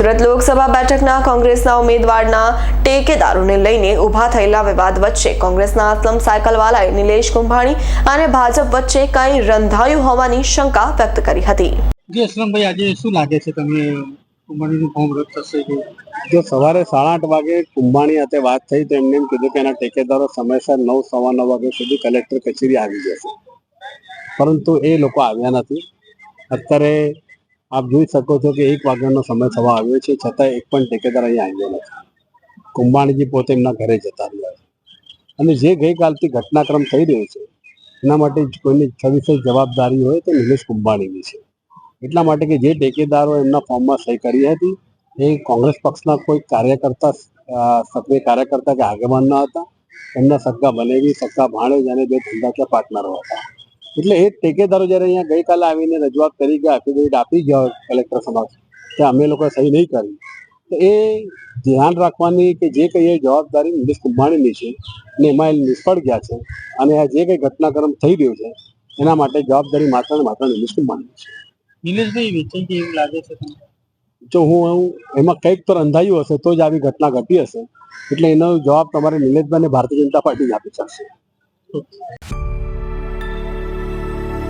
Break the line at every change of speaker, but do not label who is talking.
સુરત લોકસભા બેઠકના કોંગ્રેસના ઉમેદવારના ટેકેદારોને લઈને ઊભા થયેલા વિવાદ વચ્ચે કોંગ્રેસના અસલમ સાયકલવાલાએ નિલેશ કુંભાણી અને ભાજપ વચ્ચે કંઈ રંધાયું હોવાની શંકા વ્યક્ત કરી હતી.
જી અસલમભાઈ આજે શું લાગે છે તમને કુંભાણીનું ફોર્મ રદ થશે કે
જો સવારે સાડા આઠ વાગે કુંભાણી સાથે વાત થઈ તો એમને એમ કીધું કે એના ટેકેદારો સમયસર નવ સવા નવ વાગ્યા સુધી કલેક્ટર કચેરી આવી જશે. પરંતુ એ લોકો આવ્યા નથી. અત્યારે આપ જોઈ શકો છો કે એક વાગ્યાનો સમય થવા આવ્યો છે છતાં એક પણ ટેકેદાર અહીંયા આવ્યો નથી. કુંભાણીજી પોતે એમના ઘરે જતા રહ્યા છે. અને જે ગઈકાલથી ઘટનાક્રમ થઈ રહ્યો છે, એના માટે કોઈની છવ્વીસે જવાબદારી હોય તો નિલેશ કુંભાણીની છે. એટલા માટે કે જે ટેકેદારો એમના ફોર્મમાં સહી કરી હતી, એ કોંગ્રેસ પક્ષના કોઈ કાર્યકર્તા સક્રિય કાર્યકર્તા કે આગેવાન ન હતા. એમના સગા બનેવી સગા ભાણેજ અને બે ધંધાકીય પાર્ટનરો હતા. એટલે એ ટેકેદારો જ્યારે અહીંયા ગઈકાલે આવીને રજૂઆત કરી ગયા એફિડેવિટ આપી ગયા કલેક્ટર સમક્ષ કે અમે લોકો સહી નહીં કરી તો એ ધ્યાન રાખવાની કે જે કંઈ એ જવાબદારી નિલેશ કુંભાણીની છે અને એમાં એ નિષ્ફળ ગયા છે અને આ જે કંઈ ઘટનાક્રમ થઈ રહ્યો છે એના માટે જવાબદારી માત્ર ને માત્ર નિલેશ કુંભાણીની છે.
નિલેશભાઈ વેચાઈ ગઈ એવું લાગે છે તમને?
જો હું એમાં કંઈક તો રંધાયું હશે તો જ આવી ઘટના ઘટી હશે એટલે એનો જવાબ તમારે નિલેશભાઈ ભારતીય જનતા પાર્ટી જ આપી શકશે